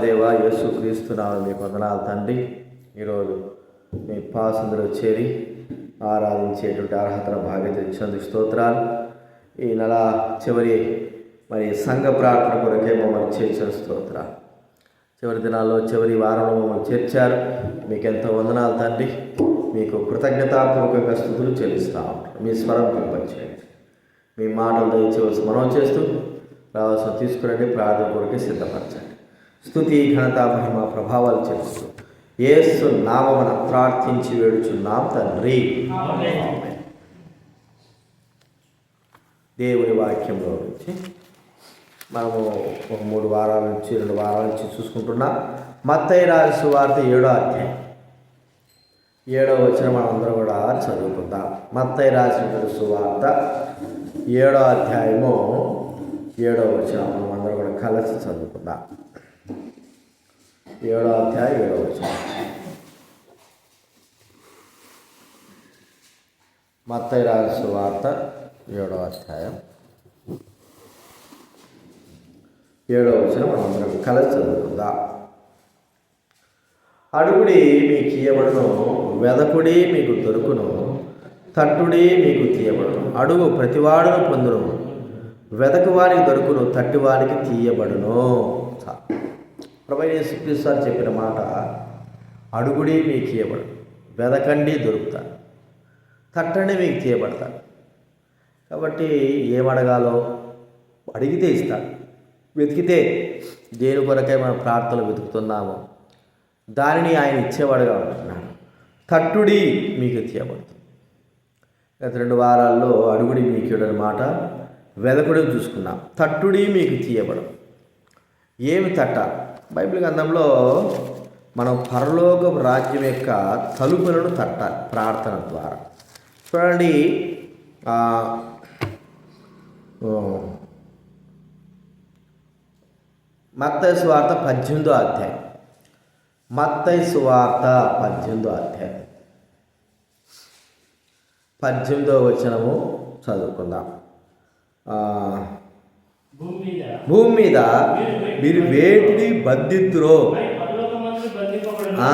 దేవా యేసు క్రీస్తునామ మీ వందనాలు తండ్రి. ఈరోజు మీ పాసందులో చేరి ఆరాధించేటువంటి అర్హతల భాగ్యత ఇచ్చినందుకు స్తోత్రాలు. ఈ నెల చివరి మరి సంఘ ప్రార్థన కొరకే మమ్మల్ని చేర్చిన స్తోత్రాలు. చివరి దినాల్లో చివరి వారంలో మమ్మల్ని చేర్చారు. మీకు ఎంతో వందనాలు తండ్రి. మీకు కృతజ్ఞతాపూర్వకంగా స్థుతులు చెల్లిస్తా ఉంటారు. మీ స్వరం పంపించేయండి మీ మాటలు దయచేసి మనం చేస్తూ రావాల్సిన తీసుకురండి. ప్రార్థన కొరకే సిద్ధపరచండి. స్థుతి ఘనత మహిమ ప్రభావాలు చేస్తూ ఏసు నామమున ప్రార్థించి వేడుచున్నాం తండ్రి. దేవుని వాక్యంలో నుంచి మనము ఒక మూడు వారాల నుంచి రెండు వారాల నుంచి చూసుకుంటున్నాం. మత్తయ్య రాజు వార్త ఏడో అధ్యాయం. ఏడో వచ్చిన మనందరం కూడా చదువుకుందాం. మత్తయి రాసిన సువార్త ఏడో అధ్యాయము ఏడో వచ్చిన మనం అందరం కూడా కలిసి చదువుకుందాం. ఏడో అధ్యాయం ఏడో వచ్చిన మత్తయి రాజు వార్త ఏడో అధ్యాయం. ఏడో వచ్చిన మనం అందరం కలిసి చదువుకుందాం. అడుగుడి మీకు ఇయ్యబడును వెదకుడి మీకు దొరుకును తట్టుడి మీకు తీయబడును. అడుగు ప్రతివాడును పొందును వెదకువానికి దొరుకును తట్టివానికి తీయబడును. ప్రభు యేసుక్రీస్తు చెప్పిన మాట అడుగుడి మీకు ఇయ్యబడును వెదకండి దొరుకుతాను తట్టండి మీకు తీయబడతారు. కాబట్టి ఏమడగాలో అడిగితే ఇస్తాడు వెతికితే దేని కొరకై మనం ప్రార్థనలు వెతుకుతున్నామో దానిని ఆయన ఇచ్చేవాడుగా ఉంటున్నాడు. తట్టుడి మీకు తీయబడుతుంది. గత రెండు వారాల్లో అడుగుడి మీకు మాట వెదకుడి చూసుకున్నాం. తట్టుడి మీకు తీయబడం ఏమి తట్టాలి? బైబిల్ గ్రంథంలో మనం పరలోక రాజ్యం యొక్క తలుపులను తట్టాలి ప్రార్థన ద్వారా. చూడండి ఆ, సువార్త పద్దెనిమిదో అధ్యాయం. మత్తయి సువార్త పద్దెనిమిదో అధ్యాయం. పద్దెనిమిదో వచనము చదువుకుందాం. భూమి మీద మీద మీరు వేటిని ఆ,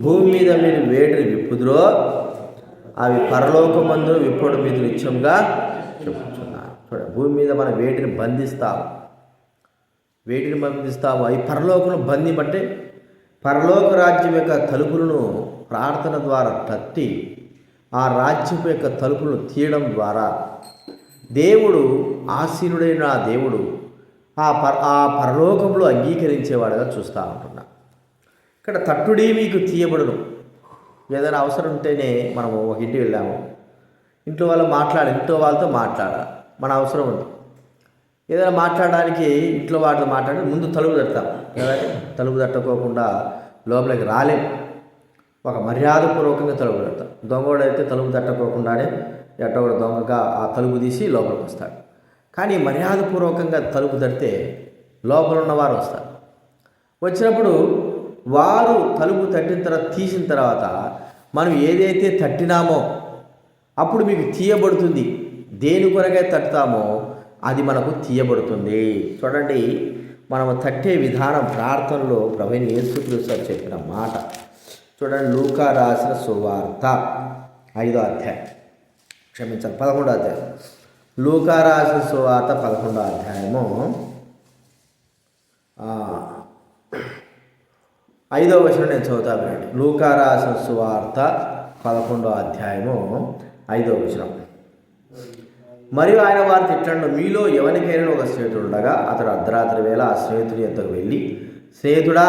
భూమి మీద మీరు వేటిని విప్పుదురో అవి పరలోకమందు విప్పుడు మీకు నిత్యంగా చెప్పుచున్నారు. చూడండి భూమి మీద మనం వేటిని బంధిస్తాము. వేటిని బంధిస్తాము? అవి పరలోకను బంధింపట్టే పరలోక రాజ్యం యొక్క తలుపులను ప్రార్థన ద్వారా తట్టి ఆ రాజ్యం యొక్క తలుపులను తీయడం ద్వారా దేవుడు ఆసీనుడైన ఆ దేవుడు ఆ పర ఆ పరలోకంలో అంగీకరించేవాడుగా చూస్తూ ఉంటున్నా. ఇక్కడ తట్టుడి మీకు తీయబడును. ఏదైనా అవసరం ఉంటేనే మనము ఒక ఇంటికి వెళ్ళాము. ఇంట్లో వాళ్ళు మాట్లాడ ఇంట్లో వాళ్ళతో మాట్లాడాలి మన అవసరం ఉంది. ఏదైనా మాట్లాడడానికి ఇంట్లో వాళ్ళతో మాట్లాడి ముందు తలుపు తడతాం. తలుపు తట్టుకోకుండా లోపలికి రాలేం. ఒక మర్యాదపూర్వకంగా తలుపు తడతాం. దొంగోడైతే తలుపు తట్టుకోకుండానే ఎట్టో దొంగగా ఆ తలుపు తీసి లోపలికి వస్తాడు. కానీ మర్యాదపూర్వకంగా తలుపు తడితే లోపల ఉన్నవారు వస్తారు. వచ్చినప్పుడు వారు తలుపు తట్టిన తర్వాత తీసిన తర్వాత మనం ఏదైతే తట్టినామో అప్పుడు మీకు తీయబడుతుంది. దేని కొరకే తట్టుతామో అది మనకు తీయబడుతుంది. చూడండి మనం తట్టే విధానం ప్రార్థనలో ప్రవీణ్ యేసుక్రీస్తు చెప్పిన మాట. చూడండి లూకా రాసిన సువార్త ఐదో అధ్యాయం. క్షమించాలి. పదకొండో అధ్యాయం. లూకారాసు సువార్త పదకొండో అధ్యాయము. ఐదో వచనం నేను చదువుతా వినండి. లూకారాసు సువార్త పదకొండో అధ్యాయము ఐదో వచనం. మరియు ఆయన వారి తిట్టండు మీలో ఎవరికైనా ఒక స్నేహితుడు ఉండగా అతడు అర్ధరాత్రి వేళ ఆ స్నేహితుడి ఎంతకు వెళ్ళి స్నేహితుడా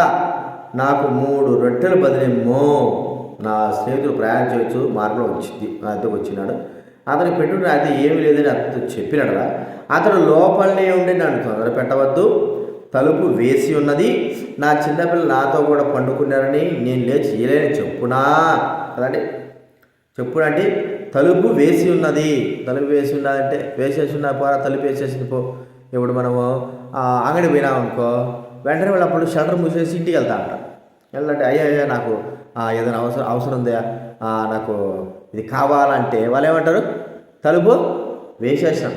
నాకు మూడు రొట్టెలు బదిలేమో నా స్నేహితుడు ప్రయాణం చేయొచ్చు మార్గంలో వచ్చింది నా దగ్గరకు వచ్చినాడు. అతని పెట్టుడు అది ఏమీ లేదని అతను చెప్పినాడుగా అతడు లోపలనే ఉండి నన్ను తొందర పెట్టవద్దు. తలుపు వేసి ఉన్నది. నా చిన్నపిల్లలు నాతో కూడా పండుకున్నారని నేను లేచి చేయలేని చెప్పునా? కదండి? చెప్పునంటే తలుపు వేసి ఉన్నది. తలుపు వేసి ఉన్నదంటే వేసేసి ఉన్న పోరా తలుపు వేసేసింది పో. ఇప్పుడు మనము అంగడి పోయినాం అనుకో వెంటనే వాళ్ళు అప్పుడు షటర్ మూసేసి ఇంటికి వెళ్తా అంట వెళ్ళంటే అయ్యా అయ్యా నాకు ఏదైనా అవసరం అవసరం ఉందా? నాకు ఇది కావాలంటే వాళ్ళు ఏమంటారు? తలుపు వేసేసాం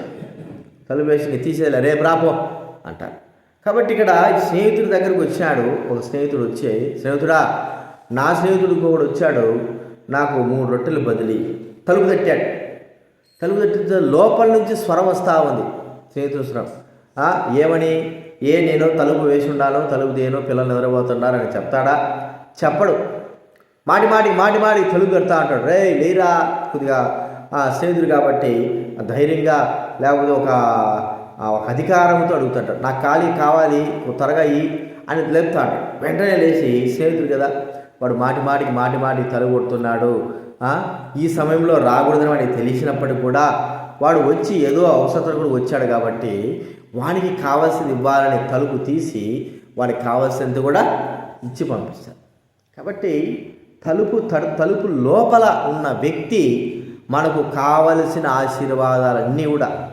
తలుపు వేసి తీసేయాలి. రేపు రాపో అంటారు. కాబట్టి ఇక్కడ స్నేహితుడి దగ్గరకు వచ్చాడు. ఒక స్నేహితుడు వచ్చి స్నేహితుడా నా స్నేహితుడు కూడా వచ్చాడు. నాకు మూడు రొట్టెలు బదిలీ. తలుపు తట్టాడు. తలుపు తట్టితే లోపల నుంచి స్వరం వస్తూ ఉంది. స్నేహితుడు స్వరం ఏమని? ఏ నేను తలుపు వేసి ఉండాలో తలుపు దేనో పిల్లలు నిద్రపోతున్నారని చెప్తాడా? చెప్పడు. మాటి మాటి మాటి మాటి తెలుగు పెడతా అంటాడు. రే లేరా? కొద్దిగా స్నేహితుడు కాబట్టి ధైర్యంగా లేకపోతే ఒక ఒక అధికారంతో అడుగుతుంటాడు. నాకు ఖాళీ కావాలి త్వరగా ఈ అని లేపుతాడు. వెంటనే లేచి స్నేహితుడు కదా వాడు మాటి మాటికి మాటి మాటికి తల కొడుతున్నాడు. ఈ సమయంలో రాకూడదని వాడికి తెలిసినప్పటికీ కూడా వాడు వచ్చి ఏదో అవసరం కూడా వచ్చాడు కాబట్టి వానికి కావాల్సింది ఇవ్వాలని తలుపు తీసి వాడికి కావాల్సినంత కూడా ఇచ్చి పంపిస్తాడు. కాబట్టి తలుపు తలుపు లోపల ఉన్న వ్యక్తి మనకు కావలసిన ఆశీర్వాదాలన్నీ కూడా.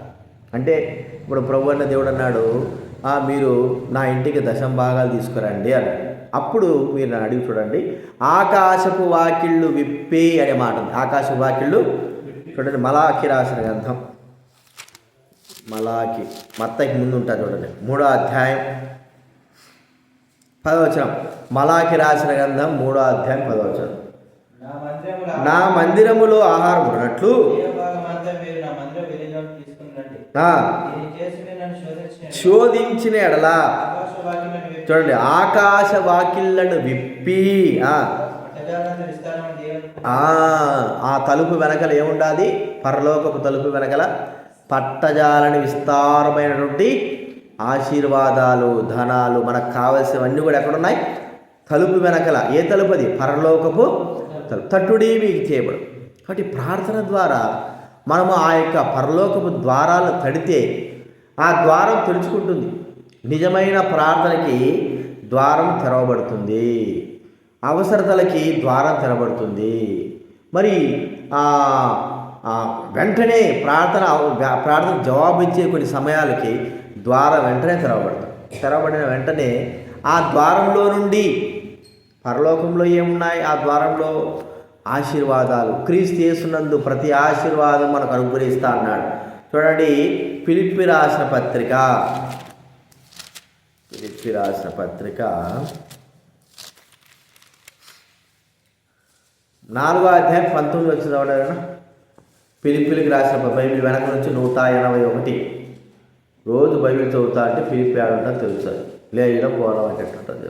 అంటే ఇప్పుడు ప్రభు అన్న దేవుడు అన్నాడు మీరు నా ఇంటికి దశం భాగాలు తీసుకురండి అని అప్పుడు మీరు నన్ను అడిగి చూడండి. ఆకాశపు వాకిళ్ళు విప్పి అనే మాట ఉంది. ఆకాశపు వాకిళ్ళు చూడండి మలాకి రాసిన గ్రంథం. మలాకి మత్తకి ముందు ఉంటుంది చూడండి. మూడో అధ్యాయం. పదవచనం. మలాకి రాసిన గ్రంథం మూడో అధ్యాయం పదవచనం. నా మందిరములో ఆహారం ఉన్నట్లు. శోధించిన ఎడల. చూడండి ఆకాశ వాకిళ్ళను విప్పి ఆ, తలుపు వెనకల ఏముండాది? పరలోకపు తలుపు వెనకల పట్టజాలని విస్తారమైనటువంటి ఆశీర్వాదాలు ధనాలు మనకు కావలసినవన్నీ కూడా ఎక్కడున్నాయి? తలుపు వెనకల. ఏ తలుపు అది పరలోకపు తలుపు. తట్టుడి మీకు చేయబడు. కాబట్టి ప్రార్థన ద్వారా మనము ఆ యొక్క పరలోకపు ద్వారాలు తడితే ఆ ద్వారం తెరుచుకుంటుంది. నిజమైన ప్రార్థనకి ద్వారం తెరవబడుతుంది. అవసరతలకి ద్వారం తెరబడుతుంది మరి ఆ, వెంటనే ప్రార్థన ప్రార్థన జవాబు ఇచ్చే కొన్ని సమయాలకి ద్వారం వెంటనే తెరవబడతాం. తెరవబడిన వెంటనే ఆ ద్వారంలో నుండి పరలోకంలో ఏమున్నాయి? ఆ ద్వారంలో ఆశీర్వాదాలు. క్రీస్తు చేస్తున్నందు ప్రతి ఆశీర్వాదం మనకు అనుగ్రహిస్తా అన్నాడు. చూడండి పిలిపి రాసిన పత్రిక. పిలిపి రాసిన పత్రిక. నాలుగో అధ్యాయం పంతొమ్మిది వచ్చింది ఎవరైనా? పిలిపిలికి రాసిన బైబిల్ వెనక నుంచి నూట ఎనభై ఒకటి. రోజు బైబిల్ చదువుతా అంటే పిలిపి ఆడుంటా తెలుస్తుంది. లేయడం పోవడం అట్టేటుంటుంది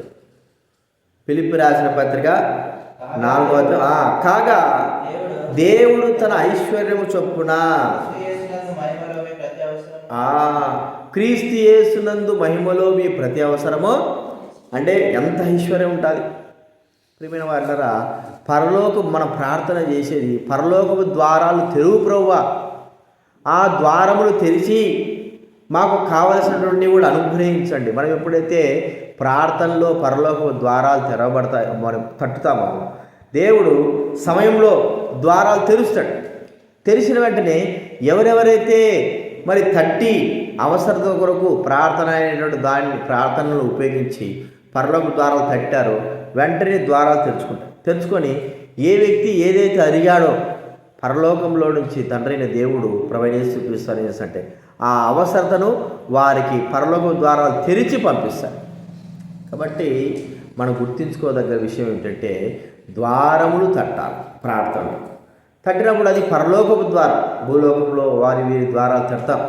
పిలిపి రాసిన పత్రిక నాలుగో కాగా దేవుడు తన ఐశ్వర్యము చొప్పున క్రీస్తు యేసునందు మహిమలో మీ ప్రతి అవసరమో. అంటే ఎంత ఐశ్వర్యం ఉంటుంది ప్రియమైన వారులరా పరలోక మన ప్రార్థన చేసేది పరలోకపు ద్వారాలు తెరువు ప్రవ్వ. ఆ ద్వారములు తెరిచి మాకు కావలసినటువంటి కూడా అనుగ్రహించండి. మనం ఎప్పుడైతే ప్రార్థనలో పరలోక ద్వారాలు తెరవబడతాయి మనం తట్టుతామో దేవుడు సమయంలో ద్వారాలు తెరుస్తాడు. తెరిచిన వెంటనే ఎవరెవరైతే మరి తట్టి అవసరత కొరకు ప్రార్థన అనేటువంటి దాన్ని ప్రార్థనలు ఉపయోగించి పరలోక ద్వారాలు తట్టారో వెంటనే ద్వారాలు తెరుచుకుంటారు. తెరుచుకొని ఏ వ్యక్తి ఏదైతే అరిగాడో పరలోకంలో నుంచి తండ్రైన దేవుడు ప్రవణేశ్వర అంటే ఆ అవసరతను వారికి పరలోక ద్వారాలు తెరిచి పంపిస్తారు. కాబట్టి మనం గుర్తించుకోదగ్గ విషయం ఏంటంటే ద్వారములు తట్టాలి ప్రార్థనలు. తట్టినప్పుడు అది పరలోకపు ద్వారం. భూలోకంలో వారి వీరి ద్వారాలు తడతాం.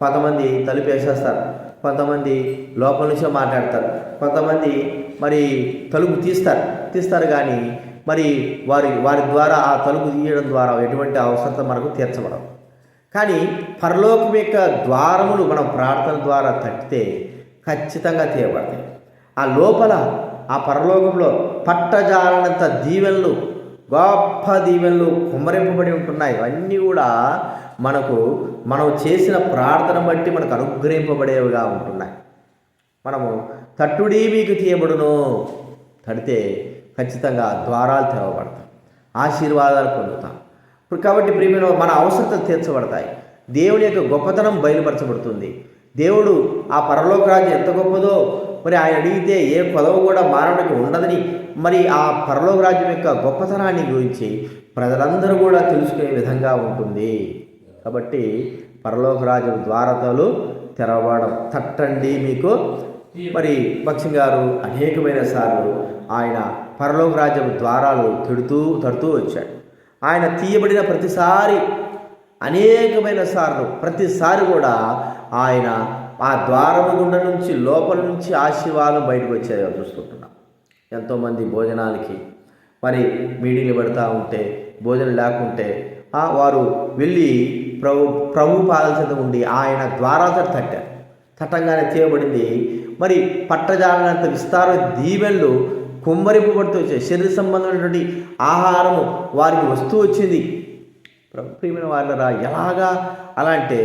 కొంతమంది తలుపు వేసేస్తారు. కొంతమంది లోపల నుంచే మాట్లాడతారు. కొంతమంది మరి తలుపు తీస్తారు. తీస్తారు కానీ మరి వారి వారి ద్వారా ఆ తలుపు తీయడం ద్వారా ఎటువంటి అవసరత మనకు తీర్చబడవు. కానీ పరలోకం యొక్క ద్వారములు మనం ప్రార్థన ద్వారా తట్టితే ఖచ్చితంగా తీయబడతాయి. ఆ లోపల ఆ పరలోకంలో పట్టజాలనంత దీవెనలు గొప్ప దీవెనలు కుమ్మరింపబడి ఉంటున్నాయి. అవన్నీ కూడా మనకు మనం చేసిన ప్రార్థన బట్టి మనకు అనుగ్రహింపబడేవిగా ఉంటున్నాయి. మనము తట్టుడీ మీకు తీయబడును. తడితే ఖచ్చితంగా ద్వారాలు తెరవబడతాం ఆశీర్వాదాలు పొందుతాం. ఇప్పుడు కాబట్టి ప్రియమైన మన అవసరతలు తీర్చబడతాయి. దేవుని యొక్క గొప్పతనం బయలుపరచబడుతుంది. దేవుడు ఆ పరలోక రాజ్యం ఎంత గొప్పదో మరి ఆయన అడిగితే ఏ పదవు కూడా మానవుడికి ఉండదని మరి ఆ పరలోక రాజ్యం యొక్క గొప్పతనాన్ని గురించి ప్రజలందరూ కూడా తెలుసుకునే విధంగా ఉంటుంది. కాబట్టి పరలోక రాజ్యం ద్వారతలు తెరవడం తట్టండి మీకు. మరి భక్సింగ్ గారు అనేకమైన సార్లు ఆయన పరలోక రాజ్యం ద్వారాలు తిడుతూ తడుతూ వచ్చాడు. ఆయన తీయబడిన ప్రతిసారి అనేకమైన సార్లు ప్రతిసారి కూడా ఆయన ఆ ద్వారము గుండా నుంచి లోపల నుంచి ఆశీర్వాదం బయటకు వచ్చేది చూస్తుంటున్నాం. ఎంతోమంది భోజనాలకి మరి మీటింగ్లు పెడతా ఉంటే భోజనం లేకుంటే ఆ వారు వెళ్ళి ప్రభు ప్రభు పాదశత ఉండి ఆయన ద్వారాతో తట్టారు. తట్టంగానే తీయబడింది. మరి పట్టజాలనంత విస్తార కుమ్మరింపు పడుతూ వచ్చాయి. శరీర సంబంధమైనటువంటి ఆహారము వారికి వస్తూ వచ్చింది. ప్రభు ప్రియమైన వాళ్ళరా ఎలాగా? అలా అంటే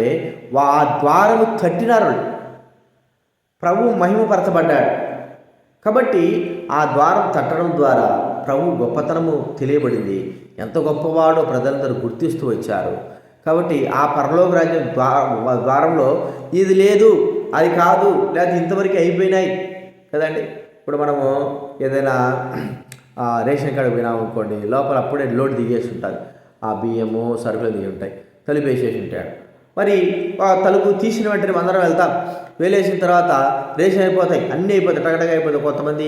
ఆ ద్వారము తట్టినారు ప్రభు మహిమపరచబడ్డాడు. కాబట్టి ఆ ద్వారం తట్టడం ద్వారా ప్రభు గొప్పతనము తెలియబడింది. ఎంత గొప్పవాడో ప్రజలందరూ గుర్తిస్తూ వచ్చారు. కాబట్టి ఆ పరలోక రాజ్యం ద్వా ద్వారంలో ఇది లేదు అది కాదు లేదా ఇంతవరకు అయిపోయినాయి. కదండి? ఇప్పుడు మనము ఏదైనా రేషన్ కార్డు పోయినా అనుకోండి లోపల అప్పుడే లోడ్ దిగేసి ఉంటుంది ఆ బియ్యము సరుకులు దిగి ఉంటాయి. తలుపు వేసేసి ఉంటాడు. మరి ఆ తలుపు తీసిన వెంటనే అందరం వెళ్తాం. వేలేసిన తర్వాత రేషన్ అయిపోతాయి. అన్నీ అయిపోతాయి. టగటగా అయిపోతాయి. కొంతమంది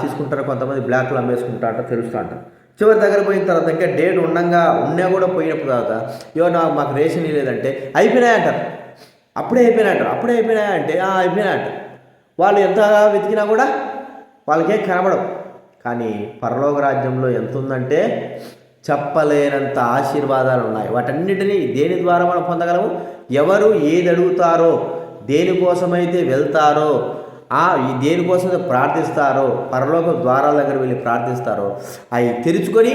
తీసుకుంటారు. కొంతమంది బ్లాక్లో అమ్మేసుకుంటారట తెలుస్తూ అంటారు చివరి దగ్గర పోయిన తర్వాత ఇంకా డేట్ ఉండంగా ఉన్నా కూడా పోయినప్పుడు తర్వాత ఇవ్వ నాకు మాకు రేషన్ లేదంటే అయిపోయినాయి అంటారు. అప్పుడే అయిపోయినాయంటారు అప్పుడే అయిపోయినాయంటే అయిపోయినాయి అంటారు. వాళ్ళు ఎంత వెతికినా కూడా వాళ్ళకే కనబడవు. కానీ పరలోక రాజ్యంలో ఎంత ఉందంటే చెప్పలేనంత ఆశీర్వాదాలు ఉన్నాయి. వాటన్నిటినీ దేని ద్వారా మనం పొందగలము? ఎవరు ఏది అడుగుతారో దేనికోసమైతే వెళ్తారో ఆ ఈ దేనికోసమైతే ప్రార్థిస్తారో పరలోక ద్వారాల దగ్గర వెళ్ళి ప్రార్థిస్తారో అవి తెరుచుకొని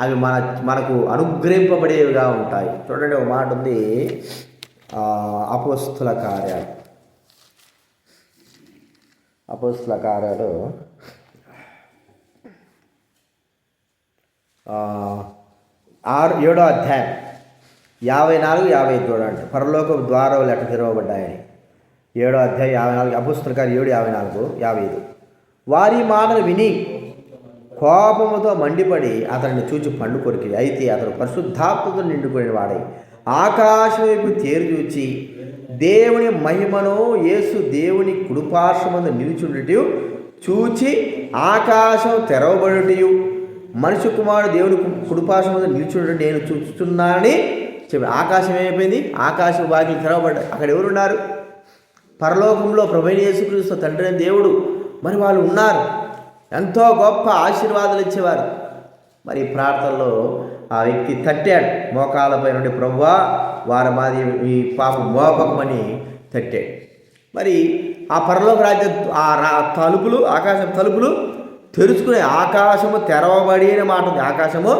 అవి మన మనకు అనుగ్రహింపబడేవిగా ఉంటాయి. చూడండి ఒక మాట ఉంది. అపోస్తుల కార్యాలు. అపోస్తుల కార్యాలు ఆరు ఏడో అధ్యాయం. యాభై నాలుగు యాభై ఐదు చూడండి. పరలోక ద్వారాలు లెక్క తెరవబడ్డాయని. ఏడో అధ్యాయం యాభై నాలుగు. అపుస్తకాలు ఏడు యాభై నాలుగు యాభై ఐదు. వారి మాటలు విని కోపముతో మండిపడి అతన్ని చూచి పండు కొరికి. అయితే అతడు పరిశుద్ధాత్మతో నిండుకునే వాడై ఆకాశం వైపు తేరుచూచి దేవుని మహిమను యేసు దేవుని కుడుపార్శ్వమందు నిలుచుండుటయు చూచి ఆకాశం తెరవబడుటయు మనిషి కుమారుడు దేవుని కుడుపార్శ్వమందు నిలుచుండట నేను చూస్తున్నానని చెప్పి ఆకాశం ఏమైపోయింది? ఆకాశం వాకిలు తెరవబడ్డాయి అక్కడ ఎవరున్నారు? పరలోకంలో ప్రభుని యేసుక్రీస్తు తండ్రి దేవుడు. మరి వాళ్ళు ఉన్నారు. ఎంతో గొప్ప ఆశీర్వాదాలు ఇచ్చేవారు. మరి ప్రార్థనలో ఆ వ్యక్తి తట్టాడు. మోకాలపై నుండి ప్రభువా వారి మాది ఈ పాప మోపకమని తట్టాడు. మరి ఆ పరలోక రాజ్య ఆ తలుపులు ఆకాశం తలుపులు తెరుచుకునే ఆకాశము తెరవబడి అనే మాట ఉంది. ఆకాశము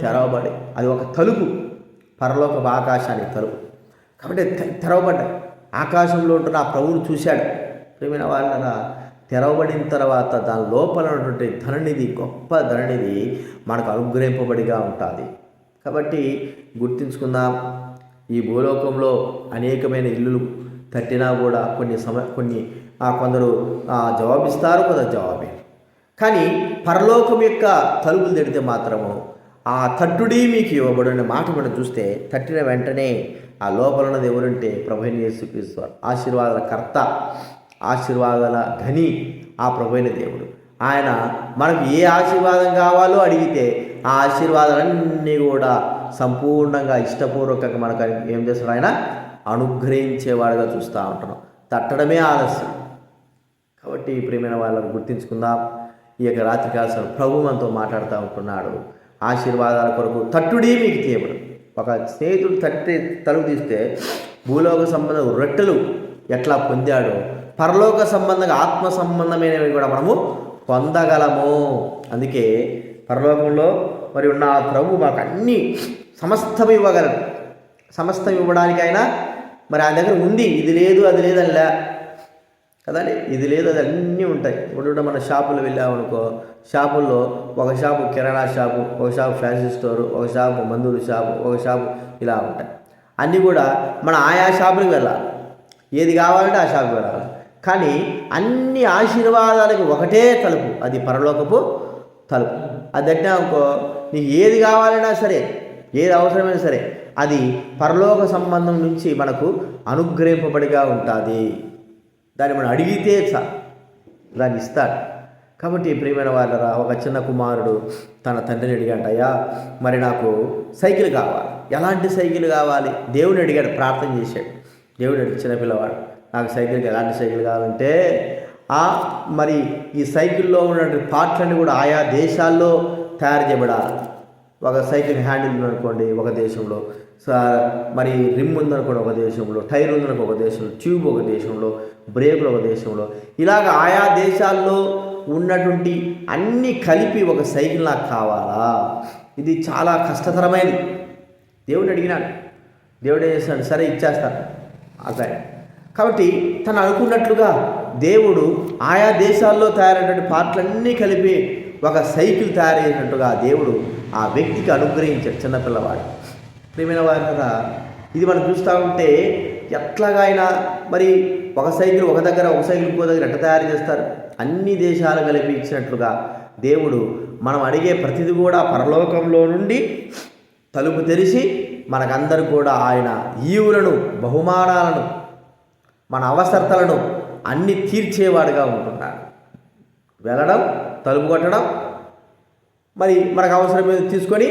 తెరవబడి. అది ఒక తలుపు. పరలోక ఆకాశానికి తలుపు. కాబట్టి తెరవబడ్డాయి ఆకాశంలో ఉంటున్న ఆ ప్రభువును చూశాడు. ప్రేమైన వాళ్ళ తెరవబడిన తర్వాత దాని లోపల ఉన్నటువంటి ధననిధి గొప్ప ధననిధి మనకు అనుగ్రహింపబడిగా ఉంటుంది. కాబట్టి గుర్తించుకుందాం ఈ భూలోకంలో అనేకమైన ఇల్లులు తట్టినా కూడా కొన్ని సమ కొన్ని కొందరు జవాబిస్తారు కొందరు జవాబే కానీ పరలోకం యొక్క తలుపులు తెడితే మాత్రము ఆ తట్టుడి మీకు ఇవ్వబడిన మాట మనం చూస్తే తట్టిన వెంటనే ఆ లోపల ఉన్నది ఎవరంటే ప్రభుని యేసుక్రీస్తు ఆశీర్వాదాల కర్త ఆశీర్వాదాల ధని ఆ ప్రభుైన దేవుడు. ఆయన మనకు ఏ ఆశీర్వాదం కావాలో అడిగితే ఆ ఆశీర్వాదాలన్నీ కూడా సంపూర్ణంగా ఇష్టపూర్వకంగా మనకు ఏం చేస్తాడు ఆయన? అనుగ్రహించేవాడుగా చూస్తూ ఉంటున్నాం. తట్టడమే ఆలస్యం. కాబట్టి ప్రేమైన వాళ్ళని గుర్తించుకుందాం. ఈ యొక్క రాత్రి కాలం ప్రభు మనతో మాట్లాడుతూ ఉంటున్నాడు. ఆశీర్వాదాల కొరకు తట్టుడే మీకు తీయబడు. ఒక స్నేహితుడు తట్టి తలుపు తీస్తే భూలోక సంబంధ రొట్టెలు ఎట్లా పొందాడో పరలోక సంబంధంగా ఆత్మ సంబంధమైనవి కూడా మనము పొందగలము. అందుకే పరలోకంలో మరి ఉన్న ఆ ప్రభు మాకు అన్ని సమస్తం ఇవ్వగలడు. సమస్తం ఇవ్వడానికి ఆయన మరి ఆ దగ్గర ఉంది. ఇది లేదు అది లేదని లే కదండి? ఇది లేదు అది అన్నీ ఉంటాయి. ఇప్పుడు కూడా మన షాపులు వెళ్ళామనుకో షాపుల్లో ఒక షాపు కిరాణా షాపు ఒక షాపు ఫ్యాన్సీ స్టోరు ఒక షాపు మందుల షాపు ఒక షాపు ఇలా ఉంటాయి. అన్నీ కూడా మన ఆయా షాపులకు వెళ్ళాలి. ఏది కావాలంటే ఆ షాపుకి వెళ్ళాలి. కానీ అన్ని ఆశీర్వాదాలకు ఒకటే తలుపు. అది పరలోకపు తలుపు. అది తట్టినా అనుకో నీకు ఏది కావాలన్నా సరే ఏది అవసరమైనా సరే అది పరలోక సంబంధం నుంచి మనకు అనుగ్రహింపబడిగా ఉంటుంది. దాన్ని మనం అడిగితే దాన్ని ఇస్తాడు. కాబట్టి ప్రియమైన వాళ్ళరా ఒక చిన్న కుమారుడు తన తండ్రిని అడిగాడు అయ్యా మరి నాకు సైకిల్ కావాలి. ఎలాంటి సైకిల్ కావాలి? దేవుని అడిగాడు ప్రార్థన చేశాడు. దేవుడు అడిగి చిన్న పిల్లవాడు నాకు సైకిల్కి ఎలాంటి సైకిల్ కావాలంటే ఆ మరి ఈ సైకిల్లో ఉన్నటువంటి పార్ట్లన్నీ కూడా ఆయా దేశాల్లో తయారు చేయబడాలి. ఒక సైకిల్ హ్యాండిల్ అనుకోండి ఒక దేశంలో. మరి రిమ్ ఉందనుకోండి ఒక దేశంలో టైర్ ఉందనుకో ఒక దేశంలో ట్యూబ్ ఒక దేశంలో బ్రేకులు ఒక దేశంలో ఇలాగ ఆయా దేశాల్లో ఉన్నటువంటి అన్నీ కలిపి ఒక సైకిల్ నాకు కావాలా? ఇది చాలా కష్టతరమైనది. దేవుడిని అడిగినాడు. దేవుడు ఏం చేస్తాడు? సరే ఇచ్చేస్తాను అదే కాబట్టి తను అనుకున్నట్లుగా దేవుడు ఆయా దేశాల్లో తయారైనటువంటి పార్ట్లన్నీ కలిపి ఒక సైకిల్ తయారు చేసినట్టుగా దేవుడు ఆ వ్యక్తికి అనుగ్రహించాడు చిన్నపిల్లవాడు. ప్రియమైన వారి కదా ఇది మనం చూస్తూ ఉంటే ఎట్లాగైనా మరి ఒక సైకిల్ ఒక దగ్గర ఒక సైకిల్ ఇంకో దగ్గర ఎట్ట తయారు చేస్తారు? అన్ని దేశాలు కలిపి ఇచ్చినట్లుగా దేవుడు మనం అడిగే ప్రతిది కూడా పరలోకంలో నుండి తలుపు తెరిచి మనకందరూ కూడా ఆయన ఈవులను బహుమానాలను మన అవసరతలను అన్ని తీర్చేవాడుగా ఉంటున్నాడు వెళ్ళడం తలుపు కొట్టడం మరి మనకు అవసరం మీద తీసుకొని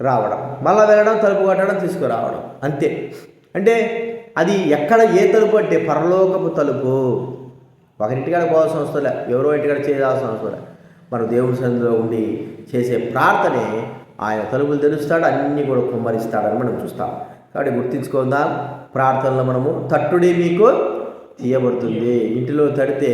రావడం మళ్ళీ వెళ్ళడం తలుపు కొట్టడం తీసుకురావడం అంతే. అంటే అది ఎక్కడ ఏ తలుపు అంటే పరలోకపు తలుపు. ఒకరింటికాడ పోవాల్సిన అవసరం లే ఎవరో ఇంటికాడ చేయాల్సిన అవసరం లే. మనం దేవుడి సన్నిధిలో ఉండి చేసే ప్రార్థనే ఆయన తలుపులు తెరుస్తాడు అన్నీ కూడా కుమ్మరిస్తాడని మనం చూస్తాం. కాబట్టి గుర్తించుకుందాం ప్రార్థనలో మనము తట్టుడి మీకు తీయబడుతుంది. ఇంటిలో తడితే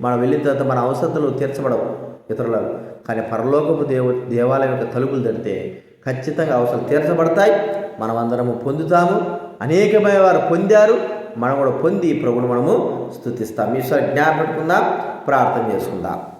మనం వెళ్ళిన తర్వాత మన అవసరతలు తీర్చబడవు ఇతరులను కానీ పరలోకపు దేవ దేవాలయం యొక్క తలుపులు తడితే ఖచ్చితంగా అవసరం తీర్చబడతాయి. మనమందరము పొందుతాము. అనేకమైన వారు పొందారు. మనం కూడా పొంది ప్రభుని మనము స్థుతిస్తాం. ఈశ్వర జ్ఞాపకం పెట్టుకుందాం. ప్రార్థన చేసుకుందాం.